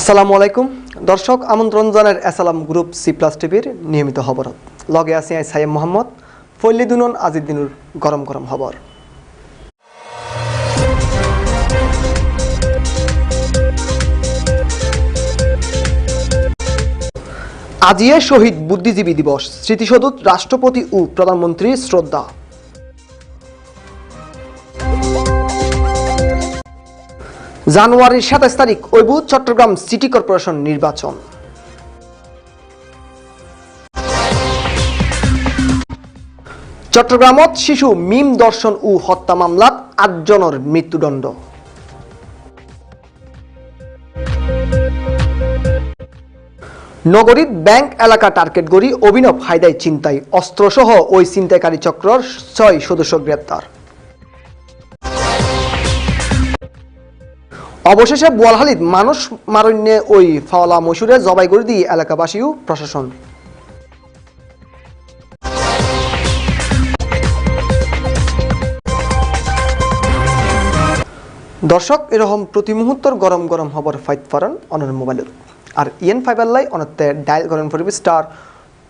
আসসালামু আলাইকুম। দর্শক, আমন্ত্রণ জানার এসালাম গ্রুপ সি প্লাস টিভির নিয়মিত খবর। লগে আছি আই সাইম মোহাম্মদ। ফল্লি দুনন, আজির দিনুর গরম গরম খবর। আজিয়ে শহীদ বুদ্ধিজীবী দিবস, স্মৃতিসৌধ রাষ্ট্রপতি ও প্রধানমন্ত্রী শ্রদ্ধা। জানুয়ারির সাতাশ তারিখ ঐবু চট্টগ্রাম সিটি কর্পোরেশন নির্বাচন। চট্টগ্রামত শিশু মিম দর্শন ও হত্যা মামলাত আটজনের মৃত্যুদণ্ড। নগরীর ব্যাংক এলাকা টার্গেট গড়ি অভিনব হায়দায় চিন্তায় অস্ত্রসহ ওই ছিনতাইকারী চক্রর ছয় সদস্য গ্রেপ্তার। অবশেষে বোয়ালহালিত মানুষ মারণ্যে ওই ফাওলা মসুরে জবাই করে দিয়ে এলাকাবাসী প্রশাসন। দর্শক, এরকম প্রতি মুহূর্তর গরম গরম খবর ফাইট ফারান অনর মোবাইলের। আর ইএন ফাইবার লাই অনতে ডায়াল করেন ফরবি star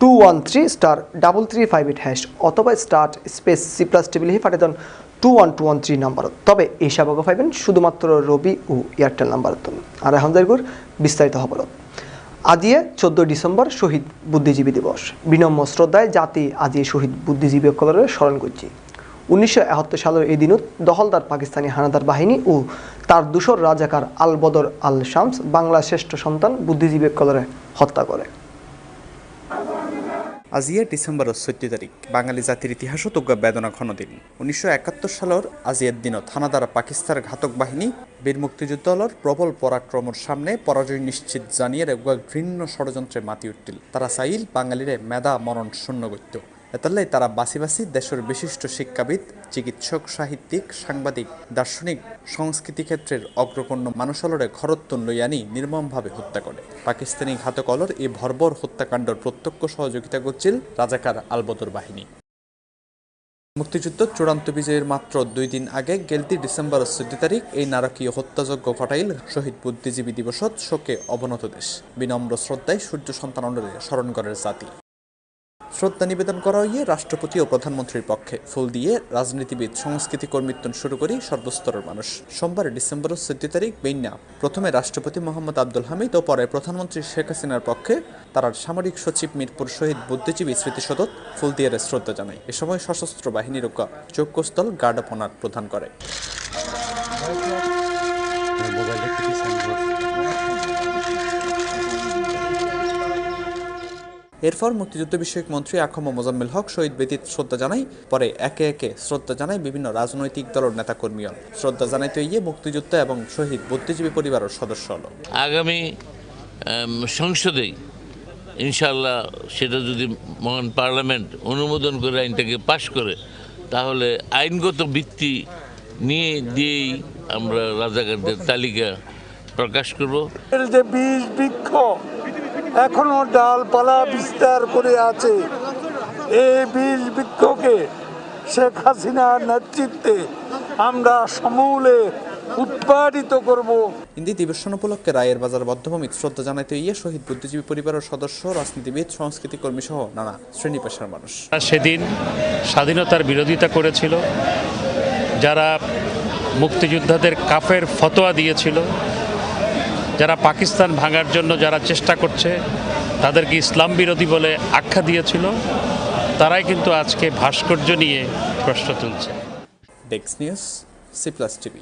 two one three star double three five eight hash অথবা স্টার স্পেস সি প্লাস টেবিল হি ফাটেদন two one two one three number. তবে এই সেবাগ পাইবেন শুধুমাত্র রবি ও এয়ারটেল নাম্বার। আর যাইগুর বিস্তারিত খবরত আজিয়ে চোদ্দ ডিসেম্বর শহীদ বুদ্ধিজীবী দিবস। বিনম্র শ্রদ্ধায় জাতি আজি শহীদ বুদ্ধিজীবী সকলের স্মরণ করছি। উনিশশো একাত্তর সালের এই দিনত দখলদার পাকিস্তানি হানাদার বাহিনী ও তার দুশোর রাজাকার আল বদর আল শামস, বাংলার শ্রেষ্ঠ সন্তান বুদ্ধিজীবী কলরে হত্যা করে। আজিয়া ডিসেম্বরের চৈধ্য তারিখ। বাঙালি জাতির ইতিহাসও তজ্ঞা বেদনা ঘন দিন। উনিশশো একাত্তর সালের আজিয়ার দিনত থানাদার পাকিস্তানের ঘাতক বাহিনী বীর মুক্তিযুদ্ধ দলের প্রবল পরাক্রমর সামনে পরাজয় নিশ্চিত জানিয়ে ঘৃণ্য ষড়যন্ত্রে মাতি উঠিল। তারা চাইল বাঙালিরে মেদা মরণ শূন্য করত। এতাল্লাই তারা বাসি বাসি দেশের বিশিষ্ট শিক্ষাবিদ, চিকিৎসক, সাহিত্যিক, সাংবাদিক, দার্শনিক, সংস্কৃতি ক্ষেত্রের অগ্রগণ্য মানুষলরে ঘরত্বন লইয়ানি নির্মমভাবে হত্যা করে। পাকিস্তানি ঘাতকলর এই ভরবর হত্যাকাণ্ডের প্রত্যক্ষ সহযোগিতা করছিল রাজাকার আলবদর বাহিনী। মুক্তিযুদ্ধ চূড়ান্ত বিজয়ের মাত্র দুই দিন আগে গেলতি ডিসেম্বর চোদ্দ তারিখ এই নারকীয় হত্যাযজ্ঞ ঘটাইল শহীদ বুদ্ধিজীবী দিবসত শোকে অবনত দেশ। বিনম্র শ্রদ্ধায় সূর্য সন্তান স্মরণ করার জাতি। শ্রদ্ধা নিবেদন করা হইয়ে রাষ্ট্রপতি ও প্রধানমন্ত্রীর পক্ষে ফুল দিয়ে রাজনীতিবিদ, সংস্কৃতি কর্মীত্বন শুরু করি সর্বস্তরের মানুষ। সোমবার ডিসেম্বর চোদ্দ তারিখ বেইনা প্রথমে রাষ্ট্রপতি মোহাম্মদ আব্দুল হামিদ ও পরে প্রধানমন্ত্রী শেখ হাসিনার পক্ষে তার সামরিক সচিব মিরপুর শহীদ বুদ্ধিজীবী স্মৃতিসদত ফুল দিয়ে শ্রদ্ধা জানায় এ সময় সশস্ত্র বাহিনীর চৌক্যস্থল গার্ড অফ অনার প্রদান করে। এরপর মুক্তিযুদ্ধ বিষয়ক মন্ত্রী আকম মোজাম্মেল হক শহীদ ব্যতীত শ্রদ্ধা জানাই পরে একে একে শ্রদ্ধা জানাই বিভিন্ন রাজনৈতিক দলের নেতাকর্মীও। শ্রদ্ধা জানাইতে গিয়ে মুক্তিযুদ্ধ এবং শহীদ বুদ্ধিজীবী পরিবারের সদস্য হল। আগামী সংসদে ইনশাল্লাহ সেটা যদি মহান পার্লামেন্ট অনুমোদন করে আইনটাকে পাশ করে তাহলে আইনগত ভিত্তি নিয়ে দিয়েই আমরা রাজাকারদের তালিকা প্রকাশ করব। যে বীজ বৃক্ষ এখনও ডালপালা বিস্তার করে আছে। এই বীজ বৃক্ষকে শেখ হাসিনার নেতৃত্বে আমরা সমূলে উৎপাদিত করব। হিন্দি দিবসন উপলক্ষে রায়ের বাজার বদ্ধভূমিত শ্রদ্ধা জানাইতে গিয়ে শহীদ বুদ্ধিজীবী পরিবারের সদস্য রাজনীতিবিদ সংস্কৃতি কর্মী সহ নানা শ্রেণি পেশার মানুষ। সেদিন স্বাধীনতার বিরোধিতা করেছিল যারা মুক্তিযোদ্ধাদের কাফের ফতোয়া দিয়েছিল যারা পাকিস্তান ভাঙার জন্য যারা চেষ্টা করছে তাদেরকে ইসলাম বিরোধী বলে আখ্যা দিয়েছিল তারাই কিন্তু আজকে ভাস্কর্য নিয়ে প্রশ্ন তুলছে। ডেক্স নিউজ সি প্লাস টিভি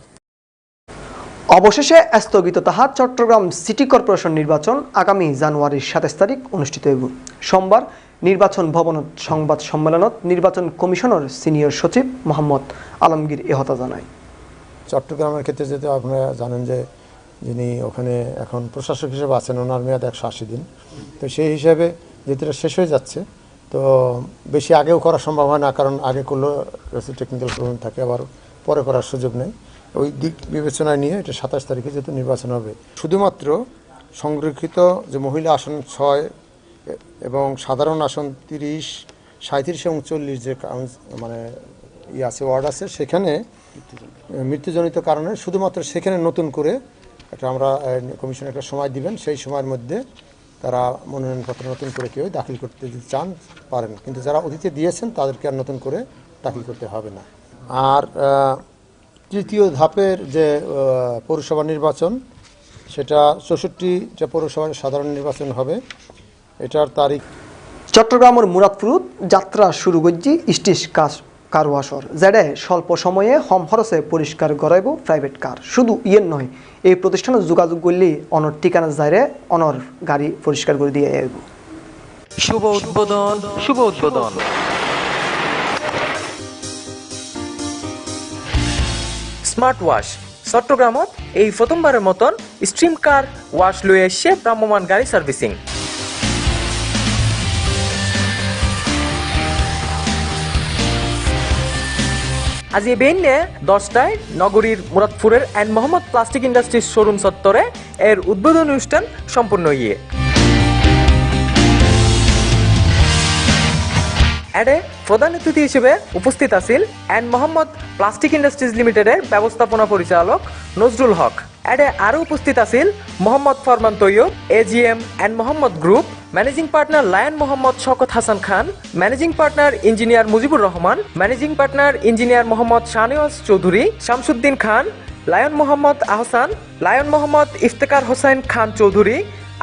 অবশেষে স্থগিত তাহা চট্টগ্রাম সিটি কর্পোরেশন নির্বাচন আগামী জানুয়ারির সাতাশ তারিখ অনুষ্ঠিত হইব। সোমবার নির্বাচন ভবনত সংবাদ সম্মেলনত নির্বাচন কমিশনের সিনিয়র সচিব মোহাম্মদ আলমগীর এহতা জানায়। চট্টগ্রামের ক্ষেত্রে যেহেতু আপনারা জানেন যে যিনি ওখানে এখন প্রশাসক হিসেবে আছেন, ওনার মেয়াদ একশো আশি দিন। তো সেই হিসাবে যেহেতু শেষ হয়ে যাচ্ছে, তো বেশি আগেও করা সম্ভব হয় না, কারণ আগে করলেও রয়েছে টেকনিক্যাল প্রবলেম থাকে, আবার পরে করার সুযোগ নেই। ওই দিক বিবেচনায় নিয়ে এটা সাতাশ তারিখে যেহেতু নির্বাচন হবে, শুধুমাত্র সংরক্ষিত যে মহিলা আসন ছয় এবং সাধারণ আসন তিরিশ সাঁত্রিশ এবং চল্লিশ যে মানে ই আছে, ওয়ার্ড আছে, সেখানে মৃত্যুজনিত কারণে, শুধুমাত্র সেখানে নতুন করে একটা আমরা কমিশন একটা সময় দিবেন, সেই সময়ের মধ্যে তারা মনোনয়নপত্র নতুন করে কেউ দাখিল করতে যদি চান, পারেন। কিন্তু যারা অতীতে দিয়েছেন, তাদেরকে আর নতুন করে দাখিল করতে হবে না। আর তৃতীয় ধাপের যে পৌরসভা নির্বাচন, সেটা চৌষট্টি যে পৌরসভার সাধারণ নির্বাচন হবে, এটার তারিখ চট্টগ্রামের মুরাদপুরত যাত্রা শুরু করছি স্টিশ কাজ কারওয়াশর যেডে স্বল্প সময়ে হম খরচে পরিষ্কার করাইব প্রাইভেট কার। শুধু ইয়ের নয়, এই প্রতিষ্ঠানে যোগাযোগ করলে অনর ঠিকানা যাইরে অনর গাড়ি পরিষ্কার করে দিয়ে আইব। শুভ উদ্বোধন শুভ উদ্বোধন। স্মার্ট ওয়াশ চট্টগ্রামত এই প্রথমবারের মতন স্ট্রিম কার ওয়াশ লয়ে এসছে ভ্রাম্যমান গাড়ি সার্ভিসিং আজ এই বেইনে দশটায় নগরীর মুরাদপুরের and Mohammad plastic industries showroom চত্বরে এর উদ্বোধন অনুষ্ঠান সম্পূর্ণ ইয়ে অ্যাডে প্রধান অতিথি হিসেবে উপস্থিত আছেন অ্যান্ড মোহাম্মদ প্লাস্টিক ইন্ডাস্ট্রিজ লিমিটেডের ব্যবস্থাপনা পরিচালক নজরুল হক। অ্যাডে আরও উপস্থিত আছেন Mohammad Forman Taiyab AGM and Mohammad group, managing partner lion Mohammad Shawkat Hasan Khan, managing partner engineer Mujibur Rahman, managing partner engineer Mohammad Shahnewaz Chowdhury, Shamsuddin Khan, lion Mohammad Ahsan, lion Mohammad Iftekhar Hossain Khan Chowdhury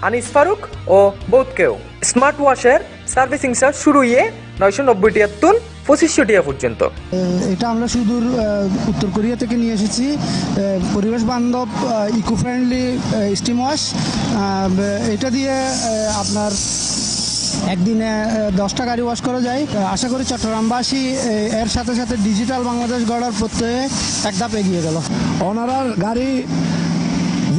Anis Faruk ও বোধকেও smart ওয়াশের servicing charge শুরু ইয়ে নয়শো নব্বই টিয়াত্তর পঁচিশশো টিয়া পর্যন্ত। এটা আমরা সুদূর উত্তর কোরিয়া থেকে নিয়ে এসেছি। পরিবেশ বান্ধব ইকো ফ্রেন্ডলি স্টিম ওয়াশ এটা দিয়ে আপনার একদিনে দশটা গাড়ি ওয়াশ করা যায়। আশা করি চট্টগ্রামবাসী এর সাথে সাথে ডিজিটাল বাংলাদেশ গড়ার প্রত্যয়ে এক ধাপ এগিয়ে গেল। ওনারার গাড়ি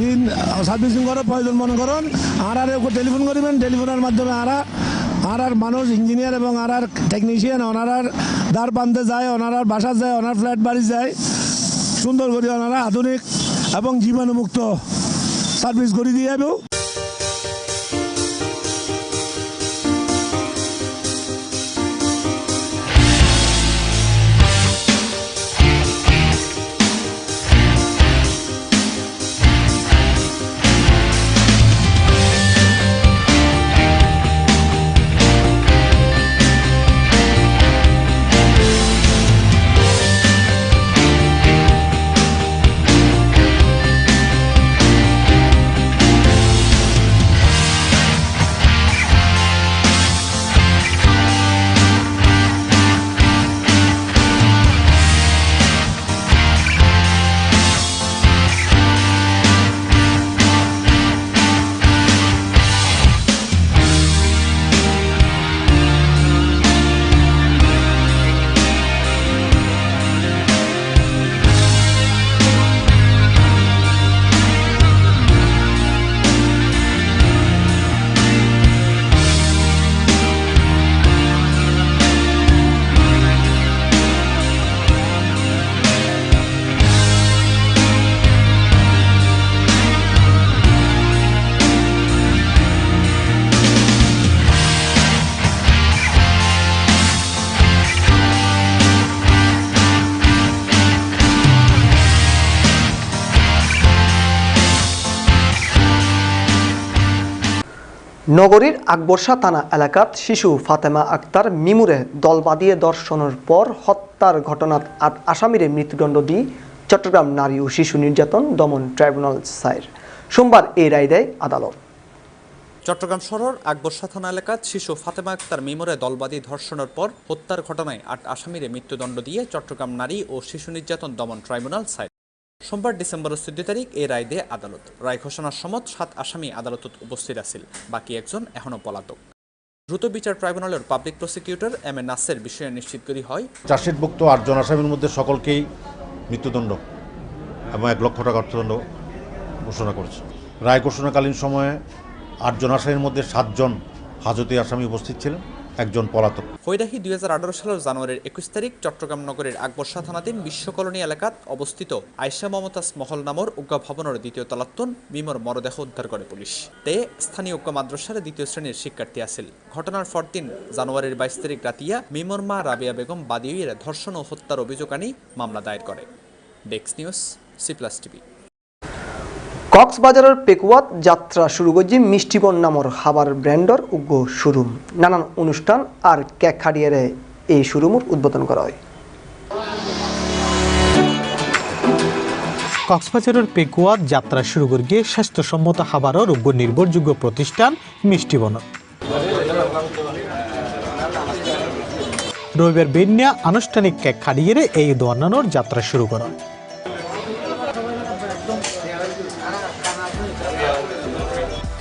যিন সার্ভিসিং করার প্রয়োজন মনে করেন। আর আর টেলিফোন করিবেন, টেলিফোনের মাধ্যমে আর আর আর মানুষ, ইঞ্জিনিয়ার এবং আর আর টেকনিশিয়ান ওনারার দ্বার বান্ধে যায়, ওনারার বাসা যায়, ওনার ফ্ল্যাট বাড়ি যায়। সুন্দর করে ওনারা আধুনিক এবং জীবাণুমুক্ত। সার্ভিস করে দিয়ে যাবেও নগরীর আকবরশা থানা এলাকাত শিশু ফাতেমা আক্তার মিমুরে দল বাঁধিয়ে দর্শনের পর হত্যার ঘটনাত আট আসামিরে মৃত্যুদণ্ড দিয়ে চট্টগ্রাম নারী ও শিশু নির্যাতন দমন ট্রাইব্যুনাল সাইর সোমবার এই রায় দেয় আদালত। চট্টগ্রাম শহর আকবরশা থানা এলাকাত শিশু ফাতেমা আক্তার মিমরে দলবাদী ধর্ষণের পর হত্যার ঘটনায় আট আসামিরে মৃত্যুদণ্ড দিয়ে চট্টগ্রাম নারী ও শিশু নির্যাতন দমন ট্রাইব্যুনাল সাইড সোমবার ডিসেম্বরের চোদ্দ তারিখ এই রায় দেয় আদালত। রায় ঘোষণার সমত সাত আসামি আদালতত উপস্থিত আছিল, বাকি একজন এখনও পলাতক। দ্রুত বিচার ট্রাইব্যুনালের public prosecutor M A Naser বিষয়ে নিশ্চিত করি হয়, চার্জশিটভুক্ত আটজন আসামির মধ্যে সকলকেই মৃত্যুদণ্ড এবং এক লক্ষ টাকা অর্থদণ্ড ঘোষণা করেছে। রায় ঘোষণাকালীন সময়ে আটজন আসামির মধ্যে সাতজন হাজতে আসামি উপস্থিত ছিলেন। একজন পলাতক। হৈরাহি দুই সালের জানুয়ারির একুশ তারিখ চট্টগ্রাম নগরের আকবরশা থানাধীন বিশ্বকলোনি এলাকাত অবস্থিত আয়সা মমতাজ মহল নামর উগ্গা ভবনের দ্বিতীয় তলাত্তন বিমর মরদেহ উদ্ধার করে পুলিশ তে স্থানীয় উগ্গা মাদ্রাসার দ্বিতীয় শ্রেণির শিক্ষার্থী আছিল। ঘটনার পরদিন জানুয়ারির বাইশ তারিখ রাতিয়া মিমর মা রাবিয়া বেগম বাদিউয়ের ধর্ষণ ও হত্যার অভিযোগ আনি মামলা দায়ের করে ডেক্স নিউজ সি প্লাস টিভি। কক্সবাজারের পেকুয়াত যাত্রা শুরু করছে মিষ্টিবন নামর খাবার ব্র্যান্ডর উগ্র শোরুম। নানান অনুষ্ঠান আর কেক খাড়িয়ে এই শোরুমের উদ্বোধন করা হয়। কক্সবাজারের পেকুয়াত যাত্রা শুরু করিয়ে স্বাস্থ্যসম্মত খাবারও রোগ্য নির্ভরযোগ্য প্রতিষ্ঠান মিষ্টিবন রবিবার বেন্যা আনুষ্ঠানিক কেক খাড়িয়ে এই দোয়ানানোর যাত্রা শুরু করা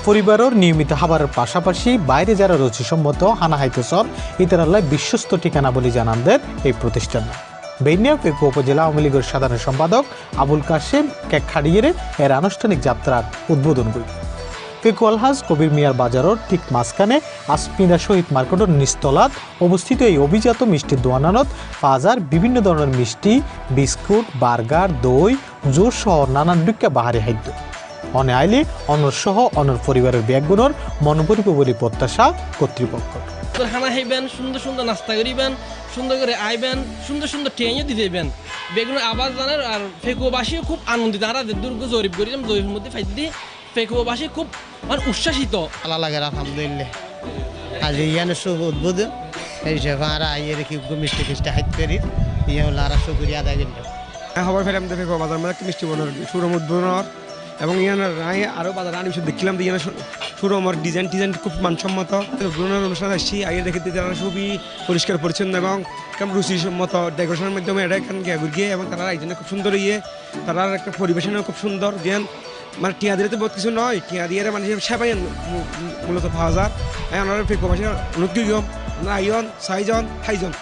পরিবারের নিয়মিত খাবারের পাশাপাশি বাইরে যারা রুচিসম্মত হানা হাইতেসর ইতারাল্লায় বিশ্বস্ত ঠিকানা বলে জানান দেন এই প্রতিষ্ঠান। বেনিয়া পেকু উপজেলা আওয়ামী লীগের সাধারণ সম্পাদক আবুল কাশেম কেক খাড়িয়ে এর আনুষ্ঠানিক যাত্রার উদ্বোধন করি পেকু আলহাজ কবির মিয়ার বাজারের ঠিক মাঝখানে আসমিরা শহীদ মার্কেটের নিস্তলাত অবস্থিত এই অভিজাত মিষ্টির দোয়ানানত বাজার বিভিন্ন ধরনের মিষ্টি, বিস্কুট, বার্গার, দই, জোর সহ নানান ডুক্কা বাহারি খাদ্য অনে আইলে অনর সহ অনর পরিবারের ব্যাগগুলোর মনোপরিব বলে প্রত্যাশা কর্তৃপক্ষ। খানা খাইবেন সুন্দর সুন্দর নাস্তা করিবেন সুন্দর করে আইবেন সুন্দর সুন্দর ট্রেনও দিতেবেন বেগুন আবার জানার আর ফেকুবাসীও খুব আনন্দিত। আর দুর্গ জরিপ করিলাম জরিপের মধ্যে ফাইদ দিয়ে ফেকুবাসী খুব মানে উচ্ছ্বাসিত। ভালো লাগে আলহামদুলিল্লাহ। আজ ইয়ানে শুভ উদ্বোধন। এই হিসেবে আর আইয়ে রেখে মিষ্টি ফিষ্টি হাইত করি ইয়ে হলো আর শুক্রিয়া আদায় করলাম খবর ফেরাম দেখে বাজার মধ্যে একটা মিষ্টি বনার সুরম উদ্বোধন এবং ইয়ানের রায় আরও বাজার আনি দেখলাম যে শুরু সুরমর ডিজাইন টিজাইন খুব মানসম্মত। উদ্বোধনের অনুষ্ঠান আসছি, আগে দেখে দিতে তারা খুবই পরিষ্কার, পরিচ্ছন্ন এবং কেমন রুচিসম্মত ডেকোরেশনের মাধ্যমে এটা এখান গিয়ে এবং তারা আয়োজনে খুব সুন্দর ইয়ে তারা একটা পরিবেশনও খুব সুন্দর জ্ঞান মানে টিয়া দিলে তো বহুত কিছু নয়, টিয়া দিয়ে মানুষের সেবাই মূলত পাওয়া যায়। ফেকো ভাষা অনুদ্যোগম আইজন ছয়জন ঠাইজন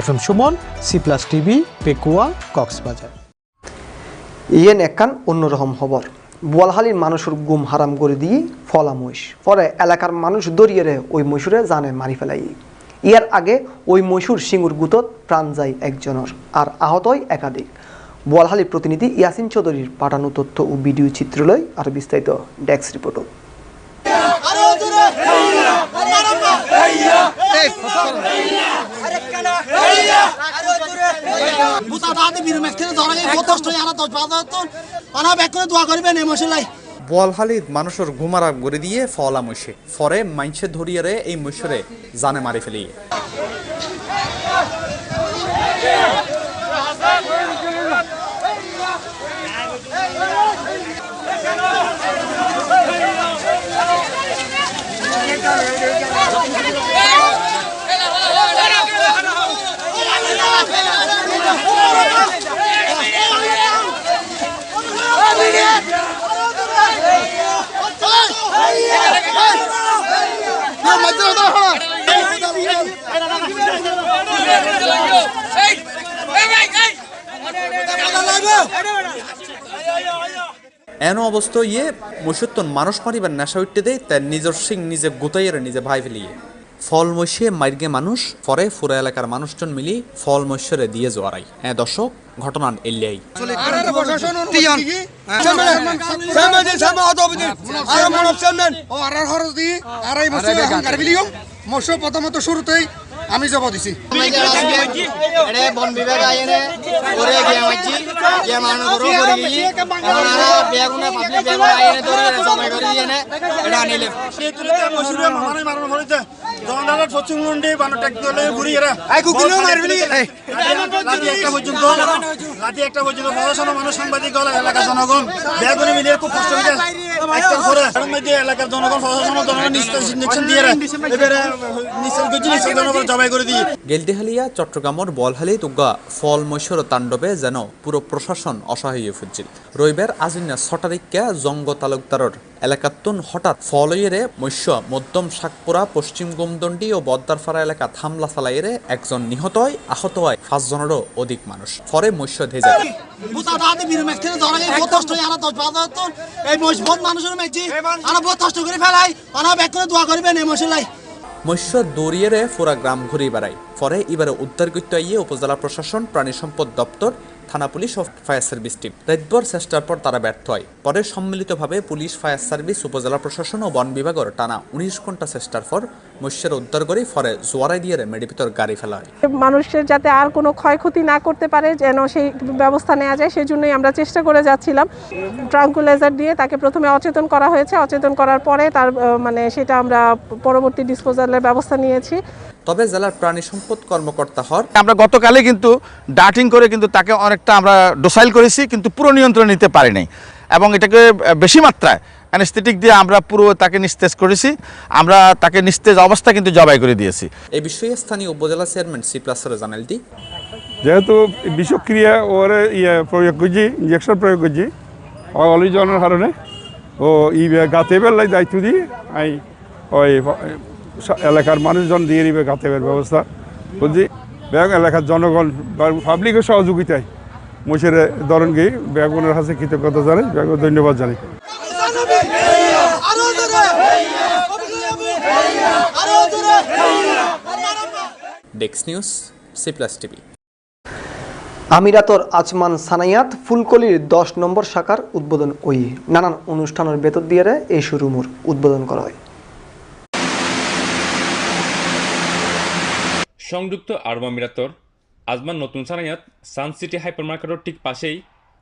F M Sumon C plus TV Pekua Cox's Bazar. Yen একান অন্যরকম খবর। বোয়ালহালির মানুষের গুম হারাম করে দিয়ে ফলা মহিষ। পরে এলাকার মানুষ দরিয়ে ওই মহিষুরে জানে মারি ফেলাই। ইয়ার আগে ওই মহিষুর সিঙ্গুর গুতত প্রাণ যায় একজনের আর আহত হয় একাধিক। বোয়ালহালির প্রতিনিধি ইয়াসিন চৌধুরীর পাঠানো তথ্য ও ভিডিও চিত্রলয় আর বিস্তারিত ডেস্ক রিপোর্টও। বলহালিত মানুষের ঘুমারা গড়ে দিয়ে ফলা মৈশে ফরে মাইনসে ধরিয়ে রে এই মৈশরে জানে মারি ফেলিয়ে। এন অবস্থা ইয়ে মসুত্তন মানুষ মারিবার নেশা উঠতে দেয় তার নিজের সিং নিজে গোতাইয়ের নিজে ভাই ফেলিয়ে। ফল মৈশে মাইরগে মানুষ পরে ফুরা এলাকার মানুষজন মিলি ফল মৈশরে দিয়ে জোয়ারাই হ্যাঁ দর্শক ঘটনার এলিয়াই। মৎস্য প্রথমত শুরুতেই আমি জবাব দিছি। বন বিভাগ আইনে করে গিয়ে মাইছি গিয়ে মানুষ করে করে গিয়ে এখন আর বেগুনে পাবলিক বেগুন আইনে ধরে জবাই করে দিয়ে নে এটা আনিলে। জনদার পশ্চিম মন্ডি বানো টেকনোলজি ঘুরি এরা। আই কুকুরও মারবি রাতে একটা পর্যন্ত রাতে একটা পর্যন্ত প্রশাসন মানুষ সাংবাদিক গলা এলাকার জনগণ। বেগুনি মিলিয়ে খুব কষ্ট করে এলাকার জনগণ জবাই করে দিয়ে গেলদিহালিয়া চট্টগ্রামের বলহালি তুগা ফল মৈশোর তাণ্ডবে যেন পুরো প্রশাসন অসহায় হয়ে ফুটছিল। রবিবার আজিনা ছ তারিখকে জঙ্গ তালুকদারের এলাকাতুন হঠাৎ ফলইয়েরে মৎস্য মধ্যম শাকপুরা পশ্চিম গোমদণ্ডি ও বদ্দারপাড়া এলাকা থামলা চালাইয়েরে একজন নিহত হয় আহত হয় পাঁচজনেরও অধিক মানুষ। ফরে মৎস্য ধে যায়। এই মজবুত মানুষের মেছি আর বহুত কষ্ট করে ফেলাই আর ব্যাগ করে দোয়া করবেন এই মশলাই মৎস্য দৌড়িয়ে ফুরা গ্রাম ঘুরে বেড়ায়। পরে এবারে উদ্ধার করতে আইয়ে উপজেলা প্রশাসন প্রাণী সম্পদ দপ্তর থানা পুলিশ ও ফায়ার সার্ভিস টিম। রাতভর চেষ্টার পর তারা ব্যর্থ হয়। পরে সম্মিলিতভাবে পুলিশ, ফায়ার সার্ভিস, উপজেলা প্রশাসন ও বন বিভাগের টানা উনিশ ঘণ্টা চেষ্টার পর মৎস্যের উদ্ধার করে ফরে জোয়ারাই দিয়ে মেডি ভিতর গাড়ি ফেলা হয়। মানুষের যাতে আর কোনো ক্ষয়ক্ষতি না করতে পারে, যেন সেই ব্যবস্থা নেওয়া যায় সেই জন্যই আমরা চেষ্টা করে যাচ্ছিলাম। ট্রাঙ্কুলাইজার দিয়ে তাকে প্রথমে অচেতন করা হয়েছে। অচেতন করার পরে তার মানে সেটা আমরা পরবর্তী ডিসপোজালের ব্যবস্থা নিয়েছি। তবে জেলার প্রাণী সম্পদ কর্মকর্তা হর। আমরা গতকালে কিন্তু ডাটিং করে কিন্তু তাকে অনেকটা আমরা ডোসাইল করেছি কিন্তু পুরো নিয়ন্ত্রণ নিতে পারি নাই এবং এটাকে বেশি মাত্রায় অ্যানেস্থেটিক দিয়ে আমরা পুরো তাকে নিস্তেজ করেছি। আমরা তাকে নিস্তেজ অবস্থা কিন্তু জবাই করে দিয়েছি। এই বিষয়ে স্থানীয় উপজেলা চেয়ারম্যান সি প্লাসরে জানালটি যেহেতু বিষক্রিয়া ওর ইয়ে প্রয়োগ করছি ইঞ্জেকশন প্রয়োগ করছি অলি জনের কারণে ও ই গাতে বেলাই দায়িত্ব দিয়ে আই ওই এলাকার মানুষজন দিয়ে দিবে গাতেবের ব্যবস্থা। বুঝছি ব্যাগ এলাকার জনগণ পাবলিকের সহযোগিতায় মুসের ধরন গিয়ে ব্যাগনের কাছে কৃতজ্ঞতা জানাই ব্যাগ ধন্যবাদ জানাই। ডেক্স নিউজ সি প্লাস টিভি আমিরাতর আজমান সানাইয়াত ফুলকলির দশ নম্বর শাখার উদ্বোধন ওই নানান অনুষ্ঠানের ভেতর দিয়ে এই শোরুমের উদ্বোধন করা হয়। সংযুক্ত আরব আমিরাতর আজমান নতুন সানাইয়াত সান সিটি হাইপার মার্কেটের ঠিক পাশেই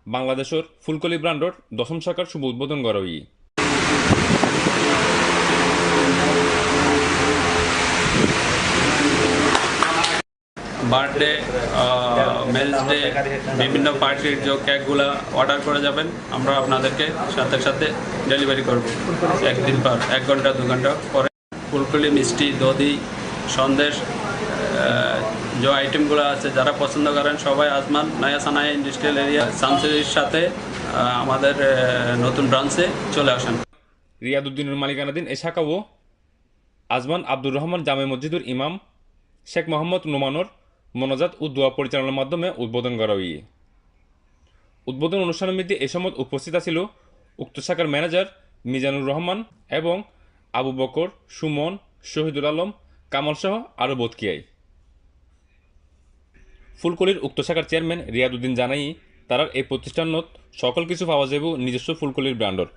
বাংলাদেশের ফুলকলি ব্র্যান্ডর দশম শাখার শুভ উদ্বোধন হই বার্থডে মেলস ডে বিভিন্ন পার্টির যে কেকগুলো অর্ডার করে যাবেন, আমরা আপনাদেরকে সাথে সাথে ডেলিভারি করব। একদিন পর, এক ঘণ্টা, দু ঘণ্টা পরে। ফুলকলি মিষ্টি, দধি, সন্দেশ যে আইটেমগুলো আছে, যারা পছন্দ করেন, সবাই আজমান, নয়া সানায়া ইন্ডাস্ট্রিয়াল এরিয়া সানসিটির সাথে আমাদের নতুন ব্রাঞ্চে চলে আসেন। রিয়াদুদ্দিনের মালিকানাধীন এ শাখাও আজমান আব্দুর রহমান জামে মসজিদুর ইমাম শেখ মোহাম্মদ নোমানোর মনোজাত ও দোয়া পরিচালনার মাধ্যমে উদ্বোধন করা হই উদ্বোধন অনুষ্ঠানের মধ্যে এ সময় উপস্থিত ছিল উক্ত শাখার ম্যানেজার মিজানুর রহমান এবং আবু বকর, সুমন, শহীদুল আলম, কামাল সহ আরও বোধকিয়াই ফুলকলির উক্ত শাখার চেয়ারম্যান রিয়াদুদ্দিন জানাই, তারার এই প্রতিষ্ঠানত সকল কিছু পাওয়া যাবে নিজস্ব ফুলকলির ব্র্যান্ডর।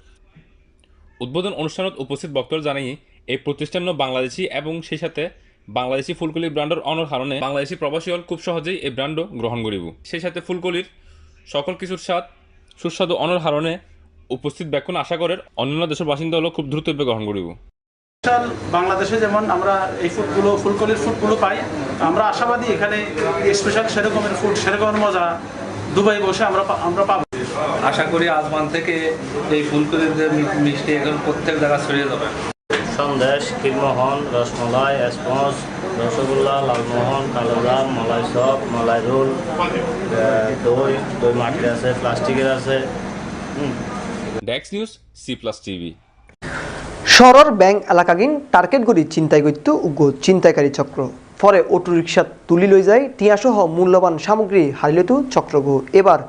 উদ্বোধন অনুষ্ঠানত উপস্থিত বক্তব্য জানাই, এই প্রতিষ্ঠান বাংলাদেশি এবং সেই সাথে বাংলাদেশি ফুলকলি ব্র্যান্ডের অনর কারণে বাংলাদেশি প্রবাসী হল খুব সহজেই এই ব্র্যান্ডও গ্রহণ করিব। সেই সাথে ফুলকলির সকল কিছুর স্বাদ, সুস্বাদু অনর কারণে উপস্থিত ব্যাকুণ আশা করেন অন্যান্য দেশের বাসিন্দা হলো খুব দ্রুত গ্রহণ করিব। বাংলাদেশে যেমন আমরা এই ফুডগুলো ফুলকলির ফুডগুলো পাই আমরা আশাবাদী এখানে স্পেশাল সেরকমের ফুড সেরকমের মজা দুবাই বসে আমরা আমরা পাবো। আশা করি আজমান থেকে এই মি- মিষ্টি এখন প্রত্যেক জায়গা ছড়িয়ে যাবে। Sandesh kheermohan rasmalai sponge rasgulla lalmohan kalojam malai chop malai roll দই দই মাটির আছে প্লাস্টিকের আছে। ডেক্স নিউজ সি প্লাস টিভি শহরের ব্যাংক এলাকাগিন টার্গেট গড়ি চিন্তাই করত উগ্র চিন্তাইকারী চক্র। পরে অটো রিক্সা তুলি লই যায়। টিয়াসহ মূল্যবান সামগ্রী হারিলেতু চক্রগ এবার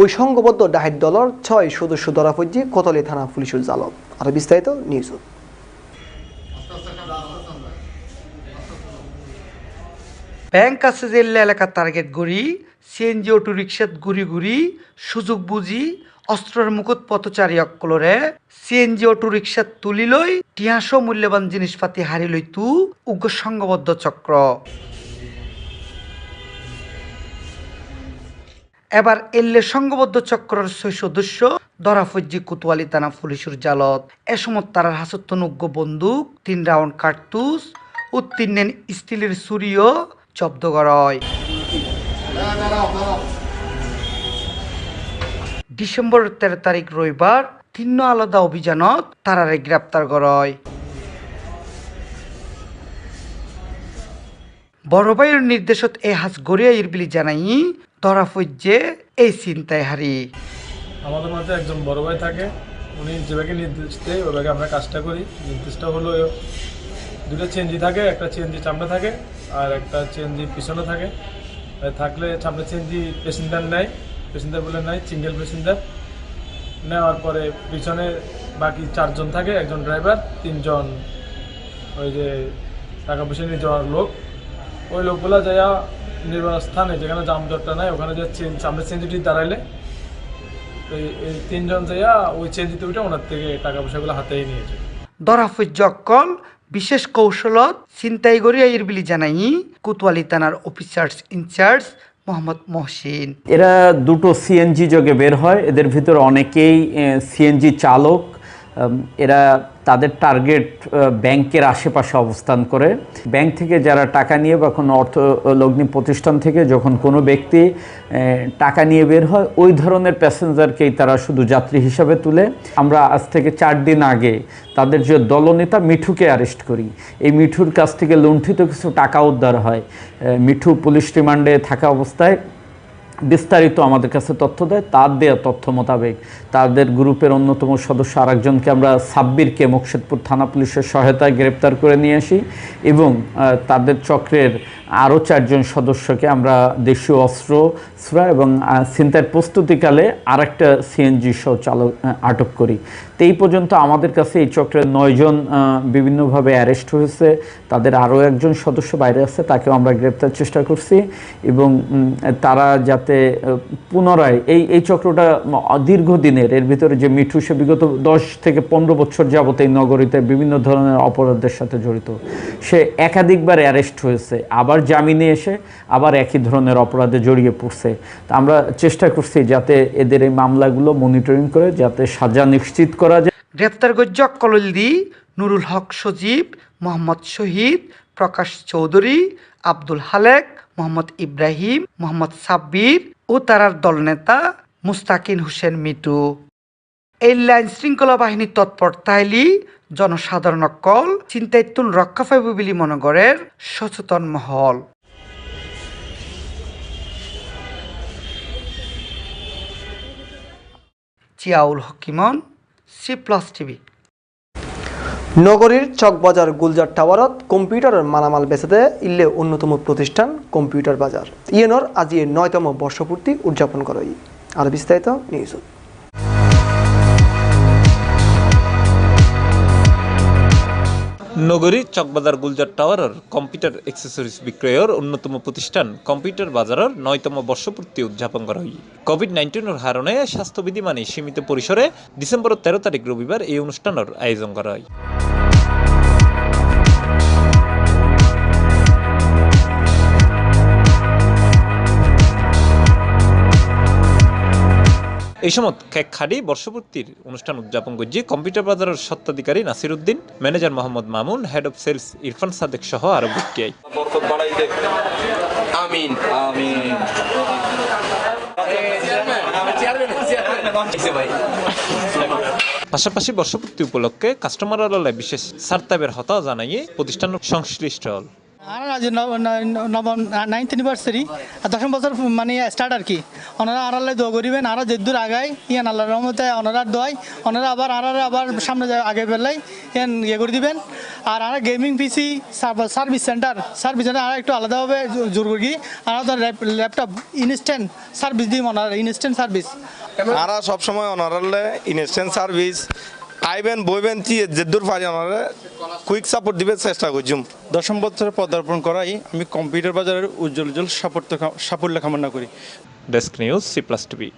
ওই সংঘবদ্ধ ডাহির দলের ছয় সদস্য ধরা পড়ছে কোতলে থানা পুলিশের জালত। আর বিস্তারিত নিউজ ব্যাংক আছে জেলা এলাকার টার্গেট গড়ি সিএনজি অটো রিক্সাত ঘুরি ঘুরি সুযোগ বুঝি অস্ত্রের মুকুট পথচারী অকলরে সিএনজি অটো রিক্সাত তুলি লই টিয়াশ মূল্যবান জিনিসপাতি হারি লই তু উগ্র সংঘবদ্ধ চক্র। এবার এল্লে সংঘবদ্ধ চক্রের ছয় সদস্য ধরা ফজ্জি কুতোয়ালি থানা পুলিশের জালত। এ সময় তারার হাসত উগ্র বন্দুক, তিন রাউন্ড কার্তুস তিন স্টিলের ছুরিও জব্দ করা হয় ডিসেম্বর তেরো তারিখ রবিবার তিন আলাদা অভিযানত তারারে গ্রেপ্তার করা হয়। বড় ভাইয়ের নির্দেশত এই হাজ গড়িয়া ইরবিলি জানাই, ধরা ফজ্জে এই চিন্তায় হারি। আমাদের মধ্যে একজন বড় ভাই থাকে, উনি যেভাবে নির্দেশ দেয় ওইভাবে আমরা কাজটা করি। নির্দেশটা হলো, দুটো চেঞ্জি থাকে, একটা চেঞ্জি চামড়া থাকে আর একটা চেঞ্জি পিছনে থাকে। থাকলে সামনে চেঞ্জি প্যাসেঞ্জার নেয় প্যাসেঞ্জার বলে নেয় সিঙ্গেল প্যাসেঞ্জার নেওয়ার পরে পিছনে বাকি চারজন থাকে, একজন ড্রাইভার তিনজন ওই যে টাকা পয়সা নিয়ে যাওয়ার লোক। ওই লোকগুলা যাইয়া নির্বাণ স্থানে, যেখানে জামজটটা নাই, ওখানে যে সামনে চেঞ্জিটি দাঁড়াইলে, এই তিনজন যাইয়া ওই চেঞ্জিতে উঠে ওনার থেকে টাকা পয়সাগুলো হাতেই নিয়েছে দরাফুজ জক্কল বিশেষ কৌশলত চিন্তাই করিয়া ইরবিলি জানাই, কোতোয়ালি থানার অফিসার্স ইনচার্জ মোহাম্মদ মহসিন। এরা দুটো সিএনজি যোগে বের হয়। এদের ভিতরে অনেকেই সিএনজি চালক। এরা তাদের টার্গেট ব্যাংকের আশেপাশে অবস্থান করে। ব্যাংক থেকে যারা টাকা নিয়ে বা কোনো অর্থ লগ্নি প্রতিষ্ঠান থেকে যখন কোনো ব্যক্তি টাকা নিয়ে বের হয়, ওই ধরনের প্যাসেঞ্জারকেই তারা শুধু যাত্রী হিসাবে তুলে। আমরা আজ থেকে চার দিন আগে তাদের যে দলনেতা মিঠুকে অ্যারেস্ট করি। এই মিঠুর কাছ থেকে লুণ্ঠিত কিছু টাকা উদ্ধার হয়। মিঠু পুলিশ রিমান্ডে থাকা অবস্থায় বিস্তারিত আমাদের কাছে তথ্য দেয়, তার দেওয়া তথ্য মোতাবেক তাদের গ্রুপের অন্যতম সদস্য আরেকজনকে আমরা সাব্বিরকে মুকশেদপুর থানা পুলিশের সহায়তায় গ্রেপ্তার করে নিয়ে আসি এবং তাদের চক্রের আরও চারজন সদস্যকে আমরা দেশীয় অস্ত্র এবং চিন্তার প্রস্তুতিকালে আরেকটা সিএনজি সহ চালক আটক করি। তো এই পর্যন্ত আমাদের কাছে এই চক্রের নয়জন বিভিন্নভাবে অ্যারেস্ট হয়েছে। তাদের আরও একজন সদস্য বাইরে আছে, তাকেও আমরা গ্রেপ্তার চেষ্টা করছি। এবং তারা যাতে পুনরায় এই এই চক্রটা দীর্ঘদিনের, এর ভিতরে যে মিঠু, সে বিগত দশ থেকে পনেরো বছর যাবত এই নগরীতে বিভিন্ন ধরনের অপরাধের সাথে জড়িত। সে একাধিকবার অ্যারেস্ট হয়েছে, আবার জামিনে এসে আবার একই ধরনের অপরাধে জড়িয়ে পড়ছে। তা আমরা চেষ্টা করছি যাতে এদের এই মামলাগুলো মনিটরিং করে, যাতে সাজা নিশ্চিত করা যায়। গ্রেপ্তার গজ্জক কললদি, নুরুল হক সজীব, মোহাম্মদ শহীদ, প্রকাশ চৌধুরী, আব্দুল হালেক, মোহাম্মদ ইব্রাহিম, মোহাম্মদ সাব্বির ও তারার দলনেতা মুস্তাকিন হোসেন মিটু। এই লাইন শৃঙ্খলা বাহিনীর তৎপরতাইলি জনসাধারণ কল চিন্তায়তুন রক্ষা পাইব বলে মনে সচেতন মহল। চিয়াউল হকিমন সি প্লাস টিভি নগরীর চকবাজার গুলজার টাওয়ারত কম্পিউটারের মালামাল বেচেতে ইল্লে অন্যতম প্রতিষ্ঠান কম্পিউটার বাজার। ইয়েনর আজি নয়তম বর্ষপূর্তি উদযাপন করই। আর বিস্তারিত নিউজ নগরীর চকবাজার গুলজার টাওয়ারের কম্পিউটার এক্সেসরিজ বিক্রয়ের অন্যতম প্রতিষ্ঠান কম্পিউটার বাজারের নয়তম বর্ষপূর্তি উদযাপন করা হয়। কোভিড নাইন্টিনের হারণে স্বাস্থ্যবিধি মানে সীমিত পরিসরে ডিসেম্বরের তেরো তারিখ রবিবার এই অনুষ্ঠানের আয়োজন করা হয়। এই সময় কেক খাড়ি বর্ষপূর্তির অনুষ্ঠান উদযাপন করছে কম্পিউটার বাজারের স্বত্বাধিকারী Nasir Uddin manager Mohammad Mamun head of sales Irfan Sadek সহ আরও ব্যক্তি আমিন আমিন। পাশাপাশি বর্ষপূর্তি উপলক্ষে কাস্টমাররা বিশেষ সার্তাবের হতা জানাইয়ে প্রতিষ্ঠানের সংশ্লিষ্ট হল। আর আজ নবম নাইন্থ অ্যানিভার্সারি দশম বছর মানে স্টার্ট আর কি। ওনারা আড়ালে দোয়া করিবেন আরও যেদূর আগায়, ইয়ান আল্লাহ রহমতে ওনারা দোয়াই ওনারা আবার আড়ালে আবার সামনে আগে বেলায় ইয়ান ইয়ে করে দিবেন। আর আর gaming PC service centre service centre আর একটু আলাদাভাবে জোর করি আর ল্যাপটপ ইনস্ট্যান্ট সার্ভিস দিই ওনারা ইনস্ট্যান্ট সার্ভিস আর সবসময় অনারালে ইনস্ট্যান্ট সার্ভিস আইবেন বইবেন কি যেদূর পারি অনারে কুইক সাপোর্ট দিবে চেষ্টা করছুম দশম বছরে পদার্পণ করাই আমি কম্পিউটার বাজারের উজ্জ্বল উজ্জ্বল সাফল্য সাফল্য কামনা করি। Desk news C plus TV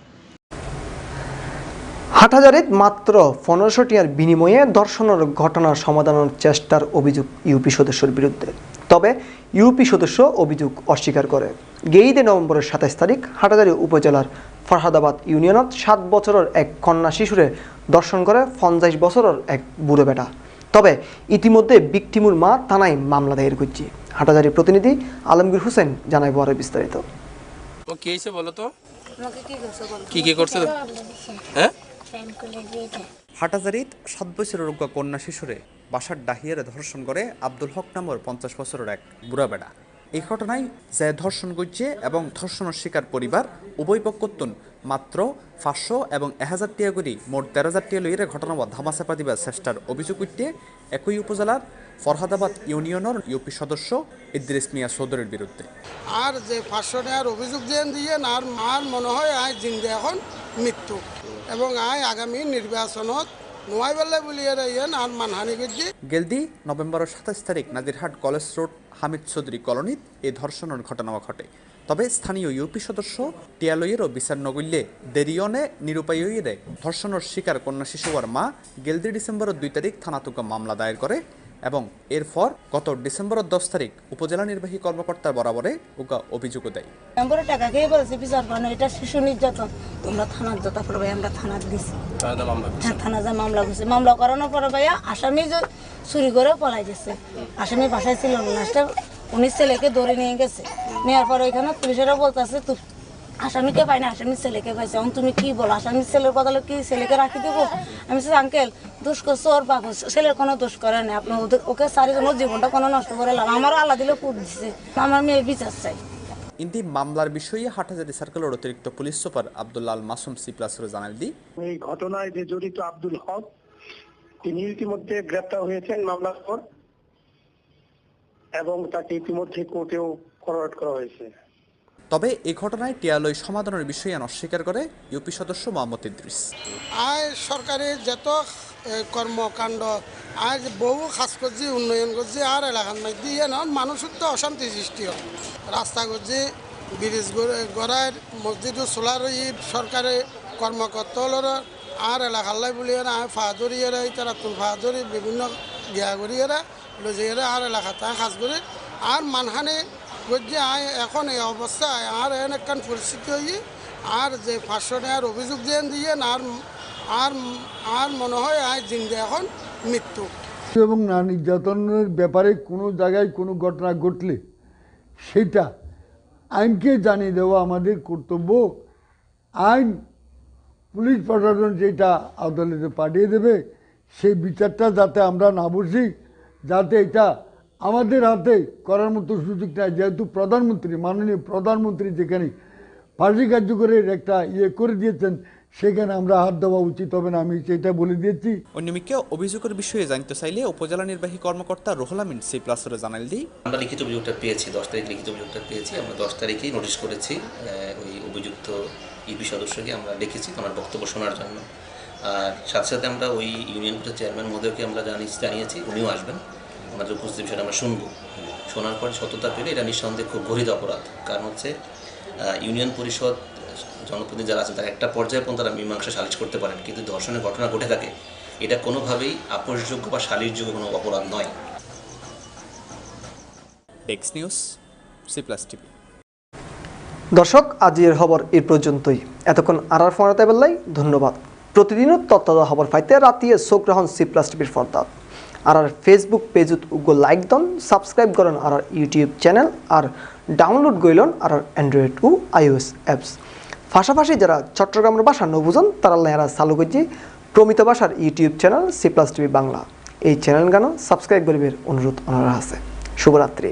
হাটহাজারিত মাত্র পনেরোশো টিয়ার বিনিময়ে দর্শনের ঘটনার সমাধানের চেষ্টার অভিযোগ ইউপি সদস্যের বিরুদ্ধে। তবে ইউপি সদস্য অভিযোগ অস্বীকার করে। গেইদে নভেম্বরের সাতাইশ তারিখ হাটহাজারি উপজেলার ফরহাদাবাদ ইউনিয়নত সাত বছরের এক কন্যা শিশুরে দর্শন করে পঞ্চাশ বছরের এক বুড়ো বেটা। তবে ইতিমধ্যে বিক্টিমুর মা থানায় মামলা দায়ের করছে। হাটাজারি প্রতিনিধি আলমগীর হোসেন জানায় বড় বিস্তারিত। ও কি হয়েছে বলো তো? কি কি করছে? হ্যাঁ? হাটাজারিত সাত বছরের রোগা কন্যা শিশুরে বাসার ডাহিয়ারে ধর্ষণ করে আব্দুল হক নামর পঞ্চাশ বছরের এক বুড়া বেড়া এই ঘটনায় যে ধর্ষণ করছে এবং ধর্ষণের শিকার পরিবার উভয় পক্ষতুন মাত্র পাঁচশো এবং এক হাজার টিয়া করি, মোট তেরো হাজার টিয়া লইয়ের ঘটনা ধামাচাপা দিবার চেষ্টার অভিযোগ উঠতে একই উপজেলার ফরহাদাবাদ ইউনিয়নের ইউপি সদস্য ইদ্রিস মিয়া চৌধুরীর বিরুদ্ধে। আর যে পাঁচশো টাকার অভিযোগ দিয়ে দিয়ে আর মার মনে হয় আয় জিন্দে এখন মৃত্যু এবং আয় আগামী নির্বাচনত নোয়াই বেলা বলিয়ে গেলদি নভেম্বরের সাতাশ তারিখ নাদিরহাট কলেজ রোড হামিদ চৌধুরী কলোনিত এই ধর্ষণের ঘটনা ঘটে। তবে স্থানীয় ইউপি সদস্য টিয়ালয়েরও বিচার নগল্যে দেরিয়নে নিরুপায়ীরে ধর্ষণের শিকার কন্যা শিশুয়ার মা গেলদি ডিসেম্বরের দুই তারিখ থানাতুকা মামলা দায়ের করে এবং এরপর গত ডিসেম্বরের দশ তারিখ উপজেলা নির্বাহী কর্মকর্তার বরাবরে উকা অভিযোগ দেয়। নম্বরে টাকা খেয়ে বলেছে? বিচার করেন এটা শিশু নির্যাতন। তোমরা থানার যত করবে আমরা থানার দিছি। হ্যাঁ থানা যা মামলা করছে। মামলা করানোর পরে ভাইয়া আসামি যে চুরি করে পলাই গেছে। আসামি বাসায় ছিল না। উনি ছেলেকে ধরে নিয়ে গেছে। নেওয়ার পরে ওইখানে পুলিশেরা বলতেছে তুই আসামিকে পাই না আসামির ছেলেকে পাইছে এখন তুমি কি বলো আসামির ছেলের বদলে কি ছেলেকে রাখি দেবো? আমি বলছি আঙ্কেল দোষ করছে ওর ছেলের কোনো দোষ করে না আপনি ওদের ওকে সারি ওর জীবনটা কোনো নষ্ট করে লাভ আমারও আল্লাহ দিলে দিছে। আমার মেয়ে বিচার চাই। ইন্দি মামলার বিষয়ে হাটাজারি সার্কেলের অতিরিক্ত police super Abdullah Al Masum C প্লাসের জানাল দি। এই ঘটনায় যে জড়িত আব্দুল হক তিনি ইতিমধ্যে গ্রেপ্তার হয়েছেন মামলার পর এবং তাকে ইতিমধ্যে কোর্টেও ফরওয়ার্ড করা হয়েছে। তবে এই ঘটনায় টিয়ালয় সমাধানের বিষয়ে অস্বীকার করে ইউপি সদস্য মোহাম্মদ ইদ্রিস। আয় সরকারের যত এ, কর্মকাণ্ড আজ বহু কাজ করছি উন্নয়ন করছি আর এলাকার মধ্যে ইয়ে নন মানুষের তো অশান্তি সৃষ্টি হয়। রাস্তা করছি ব্রিজ গড়ায় মসজিদ সোলার সরকারে কর্মকর্তা হলোর আর এলাকার লাই বলি না ফাহাদুরি এরা তারা তুল ফাহাদুরি বিভিন্ন গিয়া করি এরা লজে আর এলাকাতে কাজ করে আর মানহানি আয়, এখন এই অবস্থায় আর এন একখান পরিস্থিতি হয়ে আর যে পাঁচশো টাকার অভিযোগ দিয়ে দিয়ে আর আর আর মনে হয় আয় জিন্দে এখন মৃত্যু। এবং না, নির্যাতনের ব্যাপারে কোনো জায়গায় কোনো ঘটনা ঘটলে সেটা আইনকে জানিয়ে দেওয়া আমাদের কর্তব্য। আইন, পুলিশ প্রশাসন যেটা আদালতে পাঠিয়ে দেবে, সেই বিচারটা যাতে আমরা না বসি যাতে এটা আমাদের হাতে করার মতো সুযোগ নেই। যেহেতু প্রধানমন্ত্রী মাননীয় প্রধানমন্ত্রী যেখানে ফাঁসি কার্যকরের একটা ইয়ে করে দিয়েছেন সেখানে আমরা হাত দেওয়া উচিত হবে না। আমি সেটা বলে দিয়েছি। অন্যমিকে অভিযোগের বিষয়ে জানতে চাইলে উপজেলা নির্বাহী কর্মকর্তা রুহুল আমিন সি প্লাসের জানাল দি। আমরা লিখিত অভিযোগটা পেয়েছি দশ তারিখ লিখিত অভিযোগটা পেয়েছি। আমরা দশ তারিখেই নোটিশ করেছি ওই অভিযুক্ত ইবি সদস্যকে আমরা লিখেছি ওনার বক্তব্য শোনার জন্য। আর সাথে সাথে আমরা ওই ইউনিয়ন চেয়ারম্যান মহোদয়কে আমরা জানিয়েছি জানিয়েছি উনিও আসবেন। ওনাদের উপস্থিত বিষয়টা আমরা শুনব। শোনার পরে সত্যতা পেলে এটা নিঃসন্দেহে খুব গরিত অপরাধ। কারণ হচ্ছে ইউনিয়ন পরিষদ জনপ্রতিনিধি যারা আছেন তারা একটা পর্যায়ে পর্যন্ত তারা মীমাংসা সালিশ করতে পারেন কিন্তু ধর্ষণের ঘটনা ঘটে থাকে। এটা কোনোভাবেই আপোষযোগ্য বা সালিশযোগ্য কোনো অপরাধ নয়। ডেক্স নিউজ সি প্লাস টিভি দর্শক আজির খবর এই পর্যন্তই। এতক্ষণ আর আর ফোনাতে বেলাই ধন্যবাদ। প্রতিদিনও তত্ত্বাদা খবর পাইতে রাতিয়ে চোখ রাখুন সি প্লাস টিভির ফর্দাত আর আর ফেসবুক পেজত উগো লাইক দন সাবস্ক্রাইব করেন আর আর ইউটিউব চ্যানেল আর ডাউনলোড গইলন আর অ্যান্ড্রয়েড ও আইওএস অ্যাপস পাশাপাশি যারা চট্টগ্রামের ভাষা নবুজন তারা নেয়ারা চালু করছি প্রমিত ভাষার YouTube channel C plus TV Bangla এই চ্যানেল গানও সাবস্ক্রাইব করিবার অনুরোধ ওনারা আছে। শুভরাত্রি।